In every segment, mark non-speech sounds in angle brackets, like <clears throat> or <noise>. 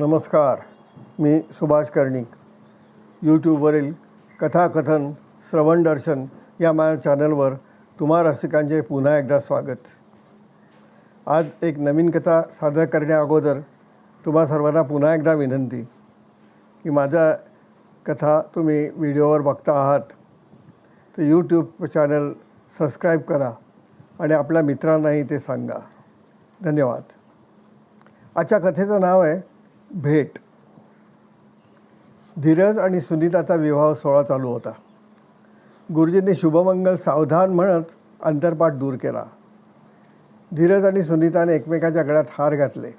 नमस्कार मी सुभाष कर्णिक. यूट्यूबवरील कथाकथन श्रवण दर्शन या माझ्या चॅनलवर तुम्हा रसिकांचे पुन्हा एकदा स्वागत. आज एक नवीन कथा सादर करण्या अगोदर तुम्हा सर्वांना पुन्हा एकदा विनंती की माझ्या कथा तुम्ही व्हिडिओवर बघता आहात तर यूट्यूब चॅनल सबस्क्राईब करा आणि आपल्या मित्रांनाही ते सांगा. धन्यवाद. आजच्या कथेचं नाव आहे भेट. धीरज आणि सुनीताचा विवाह सोहळा चालू होता. गुरुजींनी शुभमंगल सावधान म्हणत अंतरपाठ दूर केला. धीरज आणि सुनीताने एकमेकाच्या गळ्यात हार घातले.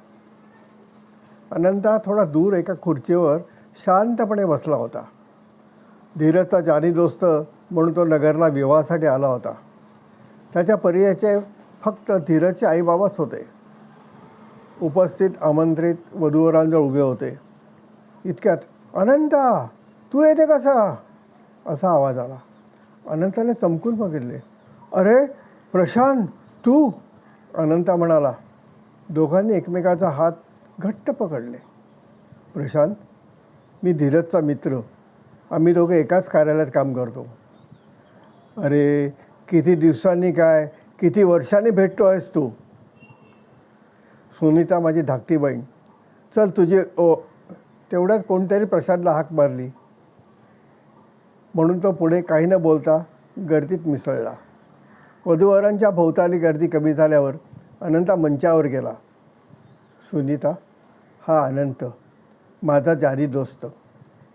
अनंता थोडा दूर एका खुर्चीवर शांतपणे बसला होता. धीरजचा जानी दोस्त म्हणून तो नगरला विवाहासाठी आला होता. त्याच्या परिचयाचे फक्त धीरजचे आईबाबाच होते. उपस्थित आमंत्रित वधूवरांजवळ उभे होते. इतक्यात अनंता तू येते कसा? असा आवाज आला. अनंताने चमकून बघितले. अरे प्रशांत तू? अनंता म्हणाला. दोघांनी एकमेकाचा हात घट्ट पकडले. प्रशांत मी धीरजचा मित्र. आम्ही दोघे एकाच कार्यालयात काम करतो. अरे किती दिवसांनी काय? किती वर्षांनी भेटतो आहेस तू? सुनीता माझी धाकटी बहीण. चल तुझी ओ तेवढ्यात कोणतरी प्रसादला हाक मारली. म्हणून तो पुढे काही न बोलता गर्दीत मिसळला. वधूवरांच्या भोवताली गर्दी कमी झाल्यावर अनंता मंचावर गेला. सुनीता हा अनंत माझा जारी दोस्त.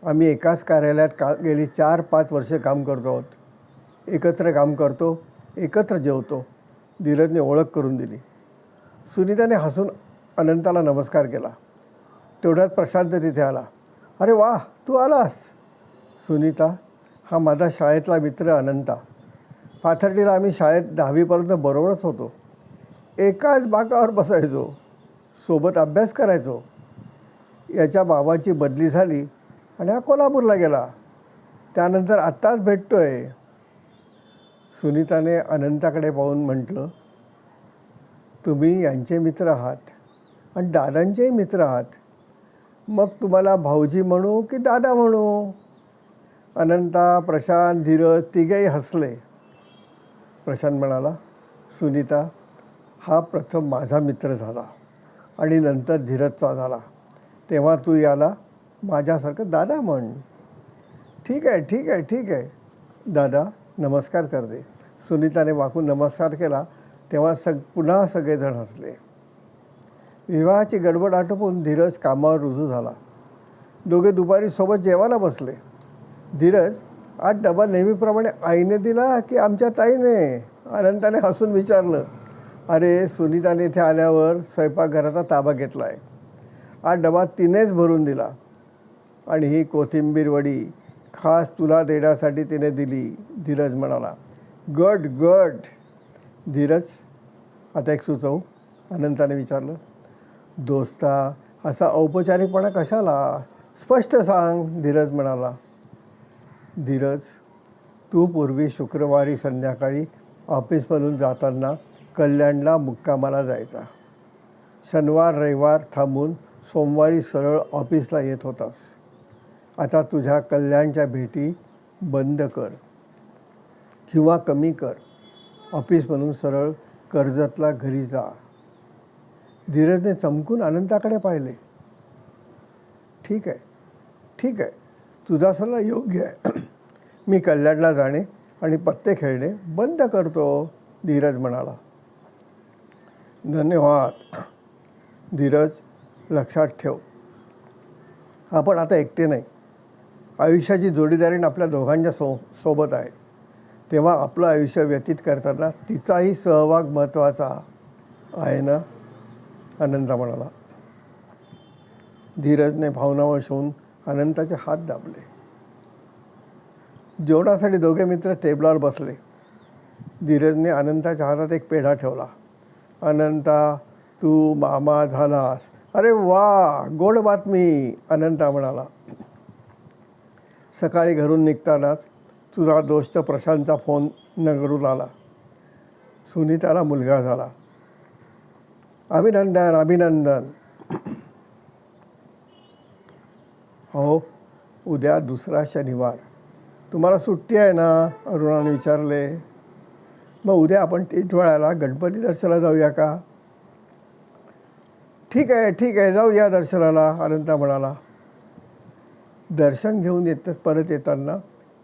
आम्ही एकाच कार्यालयात का गेली चार पाच वर्षे काम करतो आहोत. एकत्र काम करतो एकत्र जेवतो. धीरजने ओळख करून दिली. सुनीताने हसून अनंताला नमस्कार केला. तेवढ्यात प्रशांत तिथे आला. अरे वा तू आलास. सुनीता हा माझा शाळेतला मित्र अनंता. पाथर्डीला आम्ही शाळेत दहावीपर्यंत बरोबरच होतो. एकाच बाकावर बसायचो. सोबत अभ्यास करायचो. याच्या बाबाची बदली झाली आणि हा कोल्हापूरला गेला. त्यानंतर आत्ताच भेटतो आहे सुनीताने अनंताकडे पाहून म्हटलं तुम्ही यांचे मित्र आहात आणि दादांचेही मित्र आहात. मग तुम्हाला भाऊजी म्हणू की दादा म्हणू? अनंता प्रशांत धीरज तिघेही हसले. प्रशांत म्हणाला सुनीता हा प्रथम माझा मित्र झाला आणि नंतर धीरजचा झाला. तेव्हा तू याला माझ्यासारखं दादा म्हण. ठीक आहे ठीक आहे ठीक आहे. दादा नमस्कार करते. सुनीताने वाकून नमस्कार केला. तेव्हा सग पुन्हा सगळेजण हसले. विवाहाची गडबड आटोपून धीरज कामावर रुजू झाला. दोघे दुपारी सोबत जेवायला बसले. धीरज आज डबा नेहमीप्रमाणे आईने दिला की आमच्या ताईने? अनंताने हसून विचारलं. अरे सुनीताने इथे आल्यावर स्वयंपाकघराचा ताबा घेतला आहे आज डबा तिनेच भरून दिला. आणि ही कोथिंबीर वडी खास तुला देण्यासाठी तिने दिली धीरज म्हणाला. गट गट धीरज आता एक सुचवू. अनंताने विचारलं दोस्ता असा औपचारिकपणा कशाला? स्पष्ट सांग धीरज म्हणाला. धीरज तू पूर्वी शुक्रवारी संध्याकाळी ऑफिसमधून जाताना कल्याणला मुक्कामाला जायचा. शनिवार रविवार थांबून सोमवारी सरळ ऑफिसला येत होतास. आता तुझ्या कल्याणच्या भेटी बंद कर किंवा कमी कर. ऑफिसमधून सरळ कर्जतला घरी जा. धीरजने चमकून अनंताकडे पाहिले. ठीक आहे ठीक आहे तुझा सल्ला योग्य आहे. <clears throat> मी कल्याणला जाणे आणि पत्ते खेळणे बंद करतो धीरज म्हणाला. धन्यवाद. <clears throat> धीरज लक्षात ठेव. आपण आता एकटे नाही. आयुष्याची जोडीदारीण आपल्या दोघांच्या सो सोबत आहे. तेव्हा आपलं आयुष्य व्यतीत करताना तिचाही सहभाग महत्त्वाचा आहे ना? अनंता म्हणाला धीरजने भावनावश होऊन अनंताचे हात दाबले. जेवणासाठी दोघे मित्र टेबलावर बसले. धीरजने अनंताच्या हातात एक पेढा ठेवला. अनंता तू मामा झालास. अरे वा गोड बातमी अनंता म्हणाला सकाळी घरून निघतानाच तुझा दोस्त प्रशांतचा फोन नगरून आला. सुनीताला मुलगा झाला. अभिनंदन अभिनंदन. हो उद्या दुसरा शनिवार. तुम्हाला सुट्टी आहे ना? अरुणाने विचारले. मग उद्या आपण टिटवाळ्याला गणपती दर्शनाला जाऊया का? ठीक आहे ठीक आहे. जाऊया दर्शनाला अनंता म्हणाला. दर्शन घेऊन येत परत येताना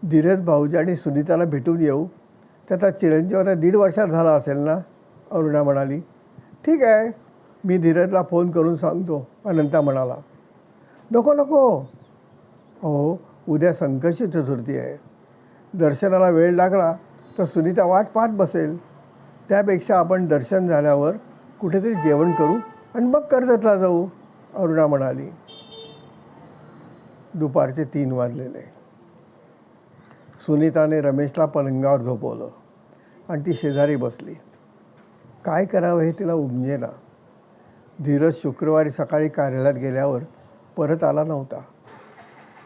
धीरज भाऊजी आणि सुनीताला भेटून येऊ. त्याचा चिरंजीव आता दीड वर्षात झाला असेल ना? अरुणा म्हणाली. ठीक आहे. मी धीरजला फोन करून सांगतो. अनंता म्हणाला. नको नको. हो उद्या संकष्टी चतुर्थी आहे. दर्शनाला वेळ लागला तर सुनीता वाट पाहत बसेल. त्यापेक्षा आपण दर्शन झाल्यावर कुठेतरी जेवण करू आणि मग कर्जतला जाऊ अरुणा म्हणाली. दुपारचे तीन वाजलेले. सुनीताने रमेशला पलंगावर झोपवलं आणि ती शेजारी बसली. काय करावं हे तिला उमजेना. धीरज शुक्रवारी सकाळी कार्यालयात गेल्यावर परत आला नव्हता.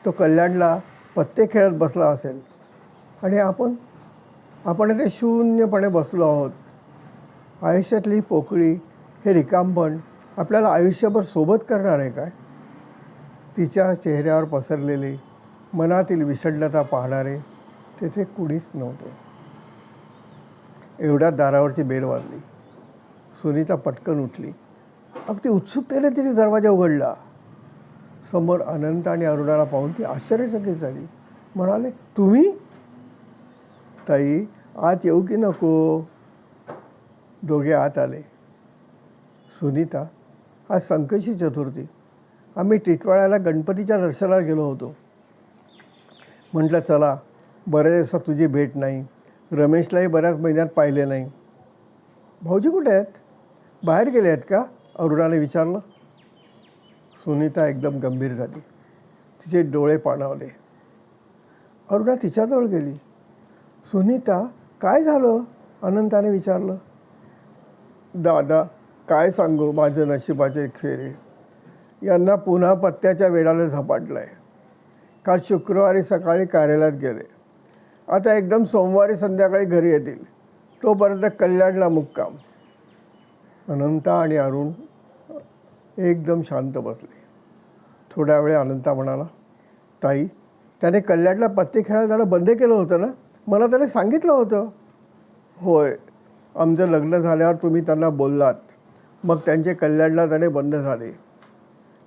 तो कल्याणला पत्ते खेळत बसला असेल. आणि आपण आपण ते शून्यपणे बसलो आहोत. आयुष्यातली पोकळी हे रिकामपण आपल्याला आयुष्यभर सोबत करणार आहे काय? तिच्या चेहऱ्यावर पसरलेली मनातील विषण्णता पाहणारे तेथे कुणीच नव्हते. एवढ्या दारावरची बेल वाजली. सुनीता पटकन उठली. अगदी उत्सुकतेने तिने दरवाजा उघडला. समोर अनंत आणि अरुणाला पाहून ती आश्चर्यचकित झाली. म्हणाले तुम्ही? ताई आत येऊ की नको? दोघे आत आले. सुनीता आज संकशी चतुर्थी. आम्ही टिटवाळ्याला गणपतीच्या दर्शनाला गेलो होतो. म्हटलं चला बऱ्याच दिवसात तुझी भेट नाही. रमेशलाही बऱ्याच महिन्यात पाहिले नाही. भाऊजी कुठे आहेत? बाहेर गेले आहेत का? अरुणाने विचारलं. सुनीता एकदम गंभीर झाली. तिचे डोळे पाणावले. अरुणा तिच्याजवळ गेली. सुनीता काय झालं? अनंताने विचारलं. दादा काय सांगू? माझं नशिबाचे खेरे. यांना पुन्हा पत्त्याच्या वेळाला झपाटलं आहे काल शुक्रवारी सकाळी कार्यालयात गेले. आता एकदम सोमवारी संध्याकाळी घरी येतील. तोपर्यंत कल्याणला मुक्काम. अनंता आणि अरुण एकदम शांत बसले. थोड्या वेळ अनंता म्हणाला ताई त्याने कल्याणला पत्ते खेळायला जाणं बंद केलं होतं ना? मला त्याने सांगितलं होतं. होय आमचं लग्न झाल्यावर तुम्ही त्यांना बोललात. मग त्यांचे कल्याणला त्याने बंद झाले.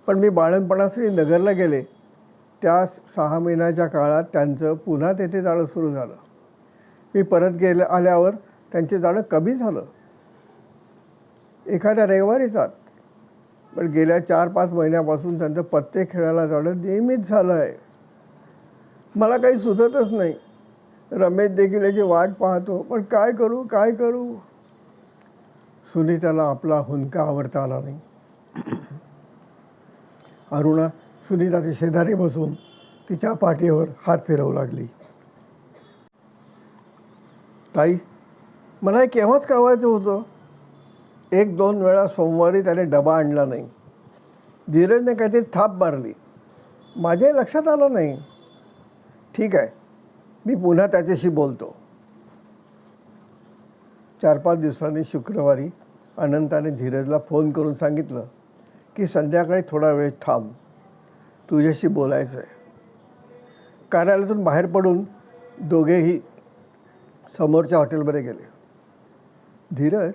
पण मी बाळणपणाश्री नगरला गेले. त्या सहा महिन्याच्या काळात त्यांचं पुन्हा तेथे जाळं सुरू झालं. मी परत गेल्या आल्यावर त्यांचे जाळं कमी झालं. एखाद्या रविवारी आत पण गेल्या चार पाच महिन्यापासून त्यांचं पत्ते खेळायला जाणं नियमित झालं आहे. मला काही सुचतच नाही. रमेश देखील याची वाट पाहतो. पण काय करू काय करू? सुनीताला आपला हुंका आवडता आला नाही. अरुणा सुनीताची शेजारी बसून तिच्या पाठीवर हात फिरवू लागली. ताई मला हे केव्हाच कळवायचं होतं. एक दोन वेळा सोमवारी त्याने डबा आणला नाही. धीरजने काहीतरी थाप मारली. माझ्याही लक्षात आलं नाही. ठीक आहे मी पुन्हा त्याच्याशी बोलतो. चार पाच दिवसांनी शुक्रवारी अनंताने धीरजला फोन करून सांगितलं की संध्याकाळी थोडा वेळ थांब. तुझ्याशी बोलायचं आहे. कार्यालयातून बाहेर पडून दोघेही समोरच्या हॉटेलमध्ये गेले. धीरज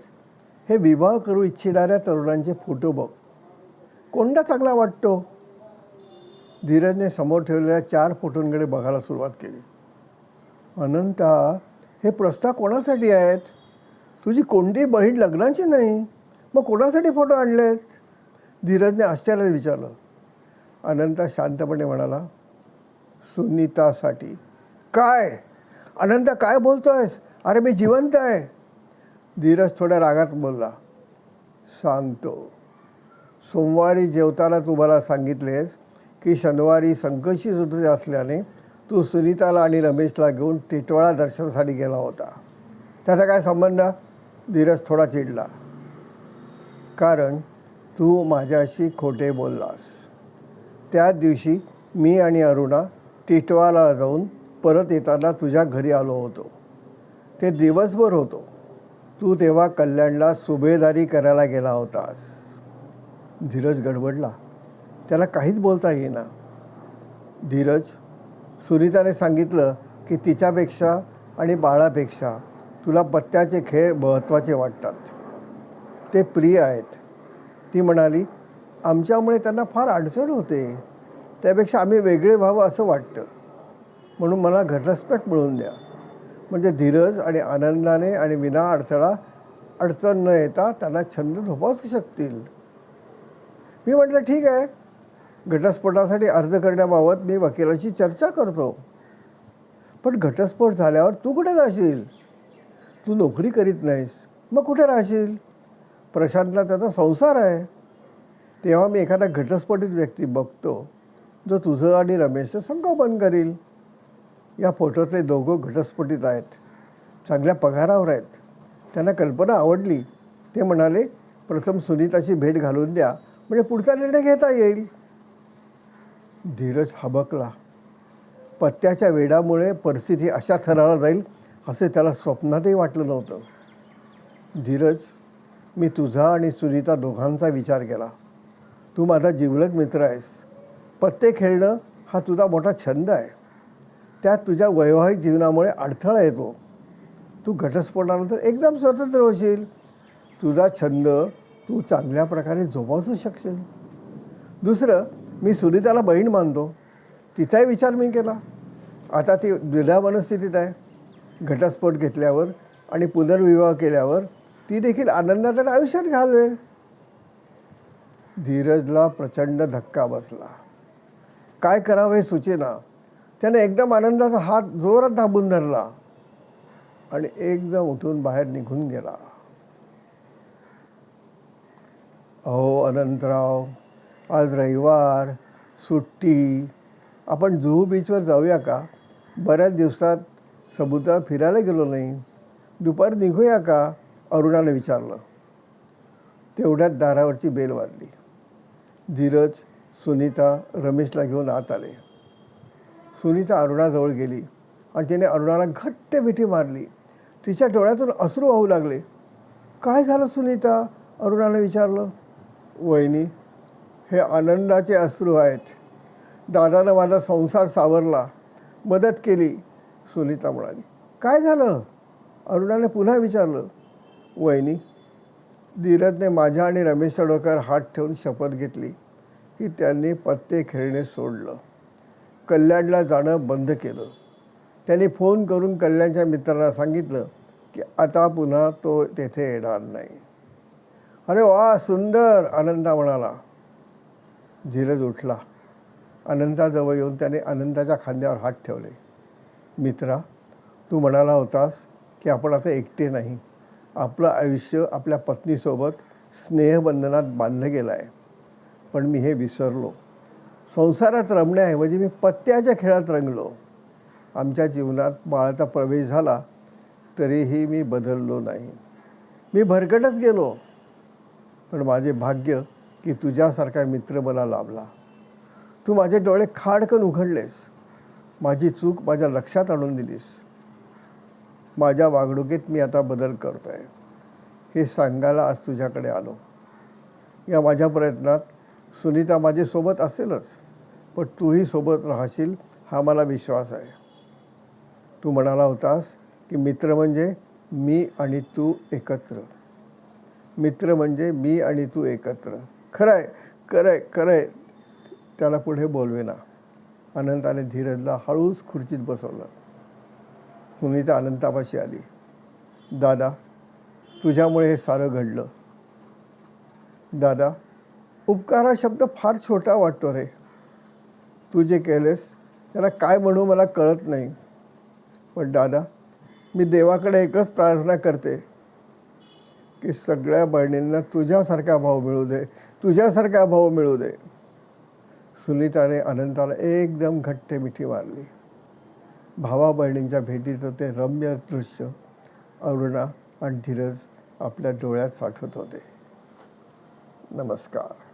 हे विवाह करू इच्छिणाऱ्या तरुणांचे फोटो बघ. कोणता चांगला वाटतो? धीरजने समोर ठेवलेल्या चार फोटोंकडे बघायला सुरुवात केली. अनंता हे प्रस्ताव कोणासाठी आहेत? तुझी कोणती बहीण लग्नाची नाही? मग कोणासाठी फोटो आणलेत? धीरजने आश्चर्याने विचारलं. अनंता शांतपणे म्हणाला सुनीतासाठी. काय? अनंता काय बोलतोयस? अरे मी जिवंत आहे. धीरज थोड्या रागात बोलला सांगतो. सोमवारी जेवताना तुम्हाला सांगितलेस की शनिवारी संकशी चतुर्थी असल्याने तू सुनीताला आणि रमेशला घेऊन टिटवाळा दर्शनासाठी गेला होता. त्याचा काय संबंध? धीरज थोडा चिडला कारण तू माझ्याशी खोटे बोललास. त्या दिवशी मी आणि अरुणा टिटवाला जाऊन परत येताना तुझ्या घरी आलो होतो. ते दिवसभर होतो. तू तेव्हा कल्याणला सुभेदारी करायला गेला होतास. धीरज गडबडला. त्याला काहीच बोलता येईना. धीरज सुनीताने सांगितलं की तिच्यापेक्षा आणि बाळापेक्षा तुला पत्त्याचे खेळ महत्त्वाचे वाटतात. ते प्रिय आहेत. ती म्हणाली आमच्यामुळे त्यांना फार अडचण होते. त्यापेक्षा आम्ही वेगळे व्हावं असं वाटतं. म्हणून मला घटस्फोट मिळून द्या. म्हणजे धीरज आणि आनंदाने आणि विना अडथळा अडचण न येता त्यांना छंद जोपासू शकतील. मी म्हटलं ठीक आहे. घटस्फोटासाठी अर्ज करण्याबाबत मी वकिलाशी चर्चा करतो. पण घटस्फोट झाल्यावर तू कुठे राहशील तू नोकरी करीत नाहीस. मग कुठे राहशील? प्रशांतला त्याचा संसार आहे. तेव्हा मी एखादा घटस्फोटित व्यक्ती बघतो जो तुझं आणि रमेशचं संगोपन करील. या फोटोतले दोघं घटस्फोटित आहेत चांगल्या पगारावर आहेत. त्यांना कल्पना आवडली. ते म्हणाले प्रथम सुनीताची भेट घालून द्या म्हणजे पुढचा निर्णय घेता येईल. धीरज हबकला. पत्त्याच्या वेडामुळे परिस्थिती अशा थराला जाईल असे त्याला स्वप्नातही वाटलं नव्हतं. धीरज मी तुझा आणि सुनीता दोघांचा विचार केला. तू माझा जिवलग मित्र आहेस. पत्ते खेळणं हा तुझा मोठा छंद आहे. त्यात तुझ्या वैवाहिक जीवनामुळे अडथळा येतो. तू घटस्फोटानंतर एकदम स्वतंत्र होशील. तुझा छंद तू चांगल्या प्रकारे जोपासू शकशील. दुसरं मी सुनीताला बहीण मानतो. तिचाही विचार मी केला. आता ती द्विधा मनस्थितीत आहे. घटस्फोट घेतल्यावर आणि पुनर्विवाह केल्यावर ती देखील आनंदात आयुष्यात घालवे धीरजला प्रचंड धक्का बसला. काय करावं हे सुचेना. त्याने एकदम आनंदाचा हात जोरात दाबून धरला आणि एकदम उठून बाहेर निघून गेला. अहो अनंतराव आज रविवार सुट्टी. आपण जुहू बीचवर जाऊया का? बऱ्याच दिवसात समुद्रात फिरायला गेलो नाही. दुपारी निघूया का? अरुणाने विचारलं. तेवढ्यात दारावरची बेल वाजली. धीरज सुनीता रमेशला घेऊन आत आले. सुनीता अरुणाजवळ गेली आणि तिने अरुणाला घट्ट मिठी मारली. तिच्या डोळ्यातून अश्रू वाहू लागले. काय झालं सुनीता? अरुणाने विचारलं. वहिनी हे आनंदाचे अश्रू आहेत. दादानं माझा संसार सावरला. मदत केली सुनीता म्हणाली. काय झालं? अरुणाने पुन्हा विचारलं. वहिनी धीरजने माझ्या आणि रमेश डोक्यावर हात ठेवून शपथ घेतली की त्यांनी पत्ते खेळणे सोडलं. कल्याणला जाणं बंद केलं. त्यांनी फोन करून कल्याणच्या मित्रांना सांगितलं की आता पुन्हा तो तेथे येणार नाही. अरे वा सुंदर आनंदा म्हणाला. धीरज उठला. अनंताजवळ येऊन त्याने अनंताच्या खांद्यावर हात ठेवले. मित्रा तू म्हणाला होतास की आपण आता एकटे नाही. आपलं आयुष्य आपल्या पत्नीसोबत स्नेहबंधनात बांधलं गेलं आहे. पण मी हे विसरलो. संसारात रमण्याऐवजी मी पत्त्याच्या खेळात रंगलो. आमच्या जीवनात बाळाचा प्रवेश झाला तरीही मी बदललो नाही. मी भरकटत गेलो. पण माझे भाग्य की तुझ्यासारखा मित्र मला लाभला. तू माझे डोळे खाडकन उघडलेस. माझी चूक माझ्या लक्षात आणून दिलीस. माझ्या वागणुकीत मी आता बदल करतो आहे हे सांगायला आज तुझ्याकडे आलो. या माझ्या प्रयत्नात सुनीता माझ्यासोबत असेलच पण तूही सोबत राहशील हा मला विश्वास आहे. तू म्हणाला होतास की मित्र म्हणजे मी आणि तू एकत्र. मित्र म्हणजे मी आणि तू एकत्र. खरं आहे खरं आहे खरं आहे त्याला पुढे बोलवेना. अनंताने धीरजला हळूच खुर्चीत बसवलं. सुनीता अनंतापाशी आली. दादा तुझ्यामुळे हे सारं घडलं. दादा उपकार हा शब्द फार छोटा वाटतो रे. तू जे केलेस त्याला काय म्हणू मला कळत नाही. पण दादा मी देवाकडे एकच प्रार्थना करते की सगळ्या बहिणींना तुझ्यासारखा भाव मिळू दे तुझ्यासारखा भाव मिळू दे. सुनीताने अनंताला एकदम घट्ट मिठी मारली. भावा बहिणींच्या भेटीचं ते रम्य दृश्य अरुणा आणि धीरज आपल्या डोळ्यात साठवत होते. नमस्कार.